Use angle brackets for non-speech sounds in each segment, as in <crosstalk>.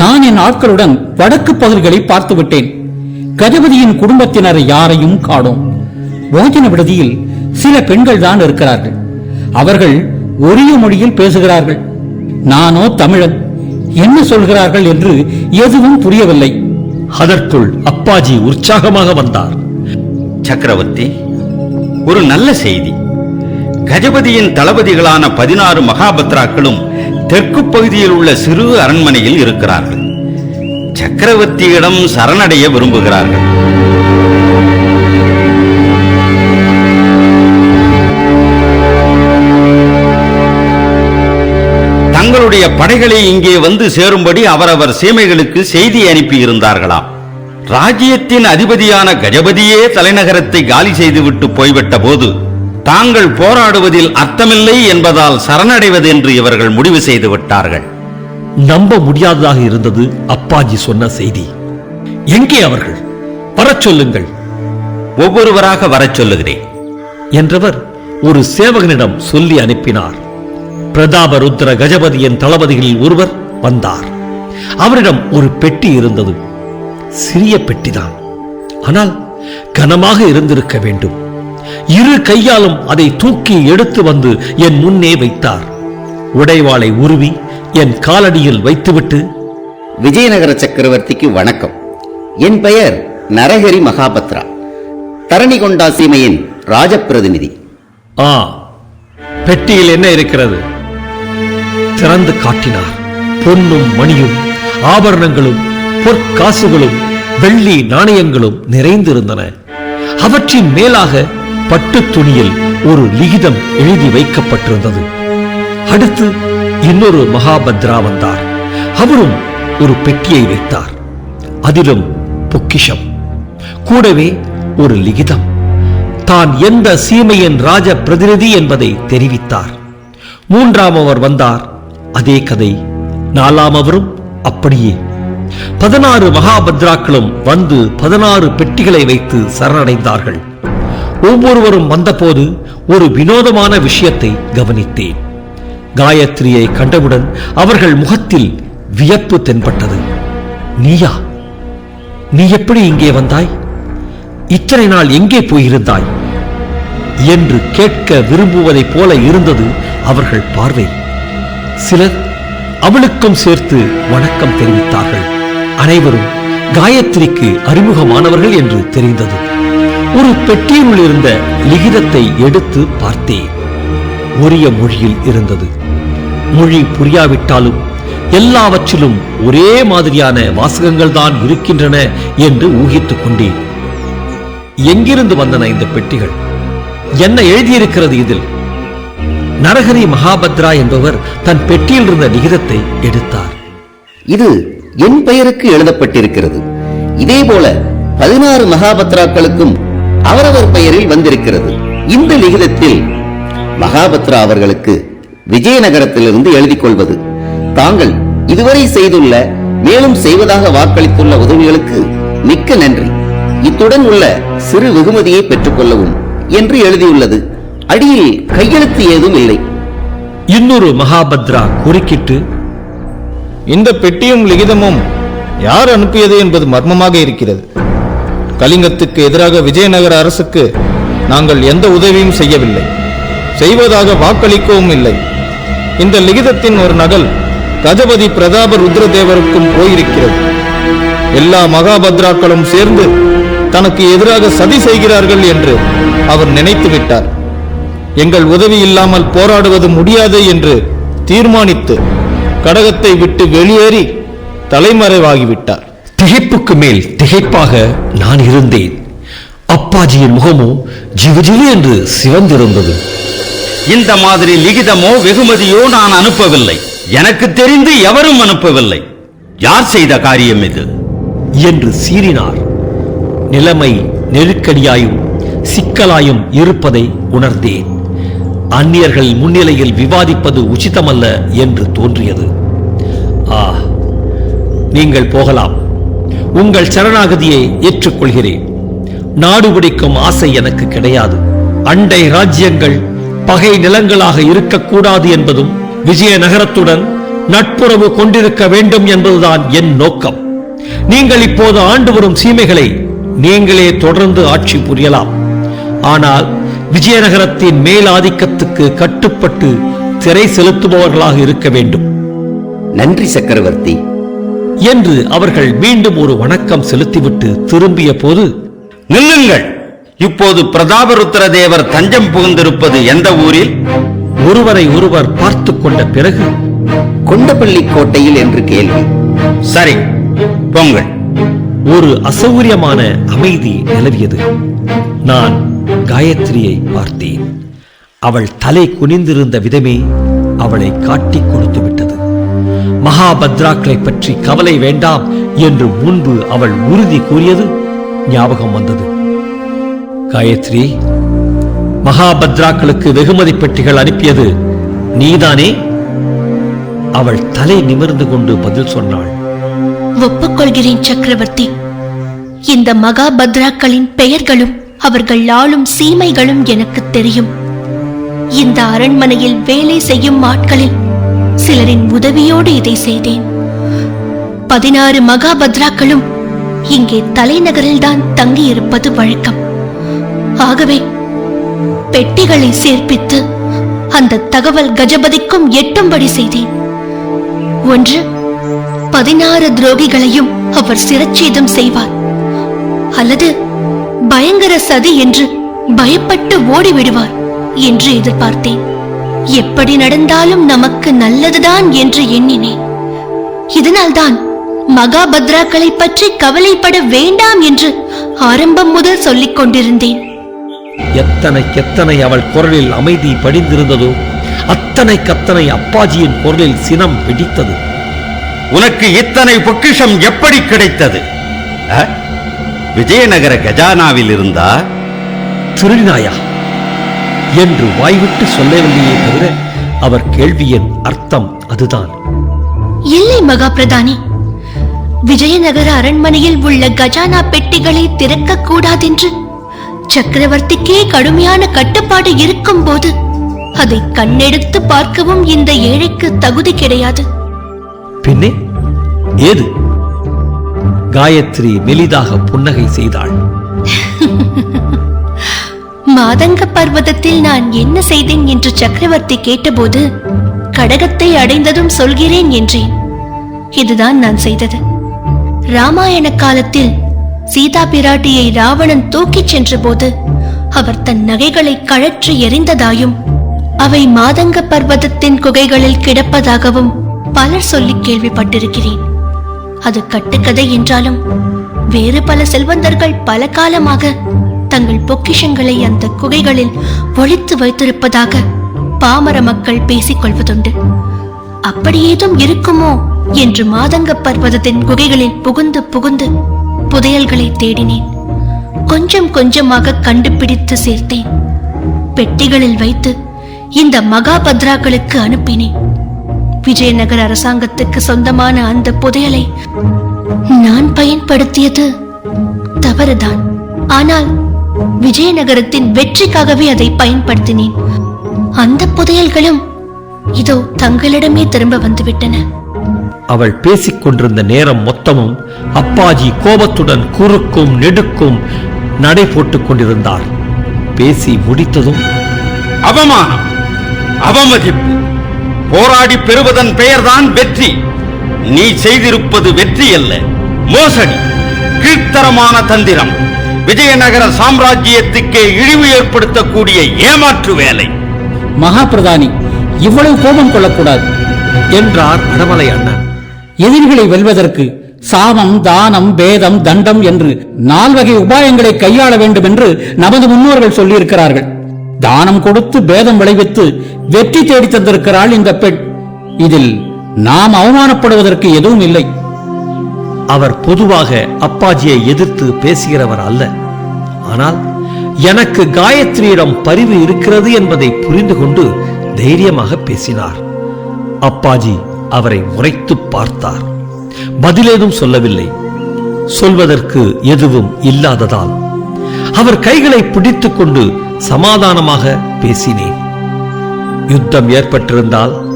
நான் என் ஆட்களுடன் வடக்கு பகுதிகளை பார்த்து விட்டேன் கஜபதியின் குடும்பத்தினர் யாரையும் காணோம். போஜன விடுதியில் சில பெண்கள் தான் இருக்கிறார்கள். அவர்கள் ஒரிய மொழியில் பேசுகிறார்கள். நானோ தமிழன். என்ன சொல்கிறார்கள் என்று எதுவும் புரியவில்லை. அதற்குள் அப்பாஜி உற்சாகமாக வந்தார். சக்கரவர்த்தி ஒரு நல்ல செய்தி. கஜபதியின் தளபதிகளான பதினாறு மகாபத்ராக்களும் தெற்கு பகுதியில் உள்ள சிறு அரண்மனையில் இருக்கிறார்கள். சக்கரவர்த்தியிடம் சரணடைய விரும்புகிறார்கள். தங்களுடைய படைகளை இங்கே வந்து சேரும்படி அவரவர் சீமைகளுக்கு செய்தி அனுப்பியிருந்தார்களாம். ராஜ்யத்தின் அதிபதியான கஜபதியே தலைநகரத்தை காலி செய்துவிட்டு போய்விட்ட போது தாங்கள் போராடுவதில் அர்த்தமில்லை என்பதால் சரணடைவது என்று இவர்கள் முடிவு செய்து விட்டார்கள். நம்ப முடியாததாக இருந்தது அப்பாஜி சொன்ன செய்தி. எங்கே அவர்கள்? வரச் சொல்லுங்கள். ஒவ்வொருவராக வரச் சொல்லுகிறேன். என்றவர் ஒரு சேவகனிடம் சொல்லி அனுப்பினார். பிரதாபருத்ர கஜபதியின் தளபதிகளில் ஒருவர் வந்தார். அவரிடம் ஒரு பெட்டி இருந்தது. சிறிய பெட்டிதான். ஆனால் கனமாக இருந்திருக்க வேண்டும். இரு கையாலும் அதை தூக்கி எடுத்து வந்து என் முன்னே வைத்தார். உடைவாளை உருவி என் காலடியில் வைத்துவிட்டு விஜயநகர சக்கரவர்த்திக்கு வணக்கம். என் பெயர் நரஹரி மகாபத்ரா. தரணிகொண்டா சீமையின் ராஜப்பிரதிநிதி. ஆ பெட்டியில் என்ன இருக்கிறது? திறந்து காட்டினார். பொன்னும் மணியும் ஆபரணங்களும் பொற்காசுகளும் வெள்ளி நாணயங்களும் நிறைந்திருந்தன. அவற்றின் மேலாக பட்டு துணியில் ஒரு லிகிதம் எழுதி வைக்கப்பட்டிருந்தது. அடுத்து இன்னொரு மகாபத்ரா வந்தார். அவரும் ஒரு பெட்டியை வைத்தார். அதிலும் பொக்கிஷம். கூடவே ஒரு லிகிதம். தான் எந்த சீமையின் ராஜ பிரதிநிதி என்பதை தெரிவித்தார். மூன்றாம் அவர் வந்தார். அதே கதை நாலாம் அவரும் அப்படியே. பதினாறு மகாபத்ராக்களும் வந்து பதினாறு பெட்டிகளை வைத்து சரணடைந்தார்கள். ஒவ்வொருவரும் வந்தபோது ஒரு வினோதமான விஷயத்தை கவனித்தேன். காயத்ரியை கண்டவுடன் அவர்கள் முகத்தில் வியப்பு தென்பட்டது. நீயா? நீ எப்படி இங்கே வந்தாய்? இத்தனை நாள் எங்கே போயிருந்தாய்? என்று கேட்க விரும்புவதைப் போல இருந்தது அவர்கள் பார்வை. சிலர் அவளுக்கும் சேர்த்து வணக்கம் தெரிவித்தார்கள். அனைவரும் காயத்ரிக்கு அறிமுகமானவர்கள் என்று தெரிந்தது. ஒரு பெட்டியினுள் இருந்த லிகிதத்தை எடுத்து பார்த்தேன். ஒரிய மொழியில் இருந்தது. மொழி புரியாவிட்டாலும் எல்லாவற்றிலும் ஒரே மாதிரியான வாசகங்கள் தான் இருக்கின்றன என்று ஊகித்துக் கொண்டேன். எங்கிருந்து வந்தன இந்த பெட்டிகள்? என்ன எழுதியிருக்கிறது இதில்? நரஹரி மகாபத்ரா என்பவர் தன் பெட்டியில் இருந்த லிகிதத்தை எடுத்தார். இது என் பெயருக்கு எழுதப்பட்டிருக்கிறது. இதே போல பதினாறு மகாபத்ராக்களுக்கும் அவரவர் பெயரில் வந்திருக்கிறது. இந்த லிகிதத்தில் மகாபத்ரா அவர்களுக்கு விஜயநகரத்திலிருந்து எழுதிக் கொள்வது தாங்கள் இதுவரை செய்துள்ள மேலும் செய்வதாக வாக்களித்துள்ள உதவிகளுக்கு மிக்க நன்றி. இத்துடன் உள்ள சிறு வெகுமதியை பெற்றுக்கொள்ளவும் என்று எழுதியுள்ளது. அடியில் கையெழுத்து ஏதும் இல்லை. இன்னொரு மகாபத்ரா குறுக்கிட்டு இந்த பெட்டியும் லிகிதமும் யார் அனுப்பியது என்பது மர்மமாக இருக்கிறது. கலிங்கத்துக்கு எதிராக விஜயநகர அரசுக்கு நாங்கள் எந்த உதவியும் செய்யவில்லை. செய்வதாக வாக்களிக்கவும் இல்லை. இந்த லிகிதத்தின் ஒரு நகல் கஜபதி பிரதாப ருத்ரதேவருக்கும் போயிருக்கிறது. எல்லா மகாபத்ராக்களும் சேர்ந்து தனக்கு எதிராக சதி செய்கிறார்கள் என்று அவர் நினைத்து விட்டார். எங்கள் உதவி இல்லாமல் போராடுவது முடியாது என்று தீர்மானித்து கடகத்தை விட்டு வெளியேறி தலைமறைவாகிவிட்டார். திகைப்புக்கு மேல் திகைப்பாக நான் இருந்தேன். அப்பாஜியின் முகமோ ஜிவுஜிவு என்று சிவந்திருந்தது. இந்த மாதிரி லிகிதமோ வெகுமதியோ நான் அனுப்பவில்லை. எனக்கு தெரிந்து எவரும் அனுப்பவில்லை. யார் செய்த காரியம் இது? என்று சீறினார். நிலைமை நெருக்கடியாயும் சிக்கலாயும் இருப்பதை உணர்ந்தேன். அந்நியர்கள் முன்னிலையில் விவாதிப்பது உச்சிதமல்ல என்று தோன்றியது. ஆ நீங்கள் போகலாம். உங்கள் சரணாகதியை ஏற்றுக்கொள்கிறேன். நாடு பிடிக்கும் ஆசை எனக்கு கிடையாது. அண்டை ராஜ்யங்கள் பகை நிலங்களாக இருக்கக்கூடாது என்பதும் விஜயநகரத்துடன் நட்புறவு கொண்டிருக்க வேண்டும் என்பதுதான் என் நோக்கம். நீங்கள் இப்போது ஆண்டு வரும் சீமைகளை நீங்களே தொடர்ந்து ஆட்சி புரியலாம். ஆனால் விஜயநகரத்தின் மேலாதிக்கத்துக்கு கட்டுப்பட்டு திரை செலுத்துபவர்களாக இருக்க வேண்டும். நன்றி சக்கரவர்த்தி. என்று அவர்கள் மீண்டும் ஒரு வணக்கம் செலுத்திவிட்டு திரும்பிய போது நில்லுங்கள். இப்போது பிரதாபருத்திர தேவர் தஞ்சம் புகுந்திருப்பது எந்த ஊரில்? ஒருவரை ஒருவர் பார்த்துக் கொண்ட பிறகு கொண்டப்பள்ளி கோட்டையில் என்று கேள்வி. சரி பொங்கல் ஒரு அசௌகரியமான அமைதி நிலவியது. நான் காயத்ரியை பார்த்தேன். அவள் தலை குனிந்திருந்த விதமே அவளை காட்டிக் கொடுத்து விட்டது மகாபத்ராக்களை பற்றி கவலை வேண்டாம் என்று முன்பு அவள் உறுதி கூறியது ஞாபகம் வந்தது. காயத்ரி மகாபத்ராக்களுக்கு வெகுமதி பெட்டிகள் அனுப்பியது நீதானே? அவள் தலை நிமிர்ந்து கொண்டு பதில் சொன்னாள். ஒப்புக்கொள்கிறேன் சக்கரவர்த்தி. இந்த மகாபத்ராக்களின் பெயர்களும் அவர்கள் ஆளும் சீமைகளும் எனக்கு தெரியும். இந்த அரண்மனையில் வேலை செய்யும் ஆட்களில் சிலரின் உதவியோடு இதை செய்தேன். பதினாறு மகாபத்ராக்களும் இங்கே தலைநகரில்தான் தங்கியிருப்பது வழக்கம். ஆகவே பெட்டிகளை சேர்ப்பித்து அந்த தகவல் கஜபதிக்கும் எட்டும்படி செய்தேன். ஒன்று பதினாறு துரோகிகளையும் அவர் சிரச்சேதம் செய்வார். அல்லது பயங்கர சதி என்று பயப்பட்டு ஓடிவிடுவார் என்று எதிர்பார்த்தேன். எப்படி நடந்தாலும் நமக்கு நல்லதுதான் என்று எண்ணினேன். இதனால்தான் மகாபத்ராக்களை பற்றி கவலைப்பட வேண்டாம் என்று ஆரம்பம் முதல் சொல்லிக் கொண்டிருந்தேன். எத்தனைக்கெத்தனை அவள் குரலில் அமைதி படிந்திருந்ததோ அத்தனைக்கத்தனை அப்பாஜியின் குரலில் சினம் பிடித்தது உனக்கு இத்தனை பொக்கிஷம் எப்படி கிடைத்தது? அ? விஜயநகர கஜானாவில் இருந்தா? திருநாயா என்று வாய்விட்டு சொல்லவில்லையே தவிர அவர் கேள்வியின் அர்த்தம் அதுதான். இல்லை மகாபிரதானி. விஜயநகர அரண்மனையில் உள்ள கஜானா பெட்டிகளை திறக்க கூடாதென்று சக்கரவர்த்திக்கே கடுமையான கட்டுப்பாடு இருக்கும் போது அதை கண்ணெடுத்து பார்க்கவும் இந்த ஏழைக்கு தகுதி கிடையாது. பின்னே ஏது? காயத்ரி மெலிதாக புன்னகை செய்தாள். <laughs> மாதங்க பர்வதத்தில் நான் என்ன செய்தேன் என்று சக்கரவர்த்தி கேட்டபோது கடகத்தை அடைந்ததும் சொல்கிறேன் என்றேன். இதுதான் நான் செய்தது. ராமாயண காலத்தில் சீதா பிராட்டியை ராவணன் தூக்கிச் சென்றபோது அவர் தன் நகைகளை கழற்றி எறிந்ததாயும் அவை மாதங்க பர்வதத்தின் குகைகளில் கிடப்பதாகவும் பலர் சொல்லி கேள்விப்பட்டிருக்கிறேன். அது கட்டுக்கதை என்றாலும் வேறு பல செல்வந்தர்கள் பல காலமாக தங்கள் பொக்கிஷங்களை அந்த குகைகளில் ஒழித்து வைத்திருப்பதாக பாமர மக்கள் பேசிக் கொள்வதுண்டு அப்படி ஏதும் இருக்குமோ என்று மாதங்க பர்வதத்தின் குகைகளில் புகுந்து புகுந்து புதையல்களை தேடினேன். கொஞ்சம் கொஞ்சமாக கண்டுபிடித்து சேர்த்தேன். பெட்டிகளில் வைத்து இந்த மகாபத்ராக்களுக்கு அனுப்பினேன். விஜயநகர அரசாங்கத்துக்கு சொந்தமான அந்த புதையலை நான் பயன்படுத்தியது தவறுதான். ஆனால் விஜயநகரத்தின் வெற்றிக்காகவே அதை பயன்படுத்தினேன். அந்த புதையல்களும் இதோ தங்களிடமே திரும்ப வந்துவிட்டன. அவள் பேசிக் கொண்டிருந்த நேரம் மொத்தமும் அப்பாஜி கோபத்துடன் குறுக்கும் நெடுக்கும் நடை போட்டுக் கொண்டிருந்தார். பேசி முடித்ததும் அவமானம் அவமதிப்பு போராடி பெறுவதன் பெயர்தான் வெற்றி. நீ செய்திருப்பது வெற்றி அல்ல மோசடி கீழ்த்தரமான தந்திரம். விஜயநகர சாம்ராஜ்யத்துக்கே இழிவு ஏற்படுத்தக்கூடிய ஏமாற்று வேலை. மகாபிரதானி இவ்வளவு கோபம் கொள்ளக்கூடாது என்றார் அடமலை அண்ணன் எதிரிகளை வெல்வதற்கு சாமம் தானம் பேதம் தண்டம் என்று நால்வகை உபாயங்களை கையாள வேண்டும் என்று நமது முன்னோர்கள் சொல்லியிருக்கிறார்கள். தானம் கொடுத்து பேதம் விளைவித்து வெற்றி தேடி தந்திருக்கிறாள் இந்த பெண். இதில் நாம் அவமானப்படுவதற்கு எதுவும் இல்லை. அவர் பொதுவாக அப்பாஜியை எதிர்த்து பேசுகிறவர் அல்ல. ஆனால் எனக்கு காயத்ரியிடம் பரிவு இருக்கிறது என்பதை புரிந்து கொண்டு தைரியமாக பேசினார். அப்பாஜி அவரை முறைத்து பார்த்தார். பதிலேதும் சொல்லவில்லை. சொல்வதற்கு எதுவும் இல்லாததால் அவர் கைகளை பிடித்துக் கொண்டு சமாதானமாக பேசினேன். யுத்தம் ஏற்பட்டிருந்தால்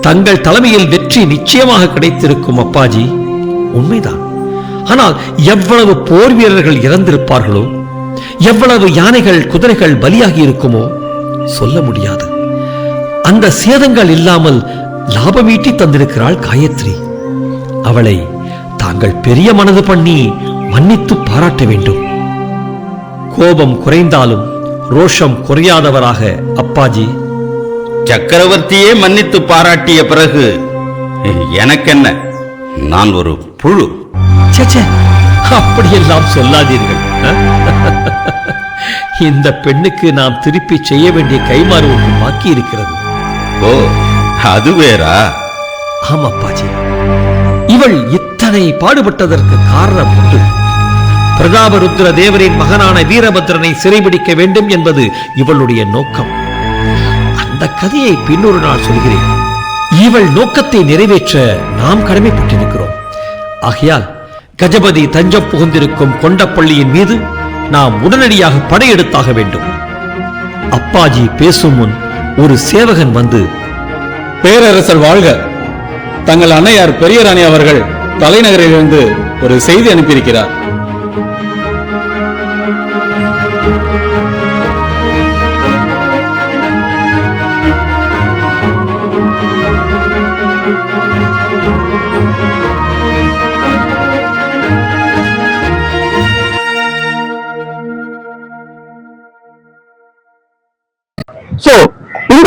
தங்கள் தலைமையில் வெற்றி நிச்சயமாக கிடைத்திருக்கும் அப்பாஜி உண்மைதான். ஆனால் எவ்வளவு போர் வீரர்கள் இறந்திருப்பார்களோ எவ்வளவு யானைகள் குதிரைகள் பலியாகி இருக்குமோ சொல்ல முடியாது. அந்த சேதங்கள் இல்லாமல் லாபமீட்டி தந்திருக்கிறாள் காயத்ரி. அவளை தாங்கள் பெரிய மனது பண்ணி மன்னித்து பாராட்ட வேண்டும். கோபம் குறைந்தாலும் ரோஷம் குறையாதவராக அப்பாஜி. சக்கரவர்த்தியே மன்னித்து பாராட்டிய பிறகு எனக்கென்ன நான் ஒரு புழு. அப்படியெல்லாம் சொல்லாதீர்கள்? இந்த பெண்ணுக்கு நாம் திருப்பி செய்ய வேண்டிய கைமாறு ஒன்று பாக்கி இருக்கிறது. ஓ அது வேறா? ஆமா அப்பாஜி. இவள் இத்தனை பாடுபட்டதற்கு காரணம் உண்டு. பிரதாபருத்ர தேவரின் மகனான வீரபத்ரனை சிறைபிடிக்க வேண்டும் என்பது இவளுடைய நோக்கம். அந்த கதையை பின்னொரு நாள் சொல்கிறேன். இவள் நோக்கத்தை நிறைவேற்ற நாம் கடமைப்பட்டிருக்கிறோம். ஆகையால் கஜபதி தஞ்சம் புகுந்திருக்கும் கொண்டப்பள்ளியின் மீது நாம் உடனடியாக படையெடுத்தாக வேண்டும். அப்பாஜி பேசும் முன் ஒரு சேவகன் வந்து பேரரசர் வாழ்க! தங்கள் அன்னையார் பெரிய ராணி அவர்கள் தலைநகரிலிருந்து ஒரு செய்தி அனுப்பியிருக்கிறார். So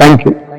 Thank you.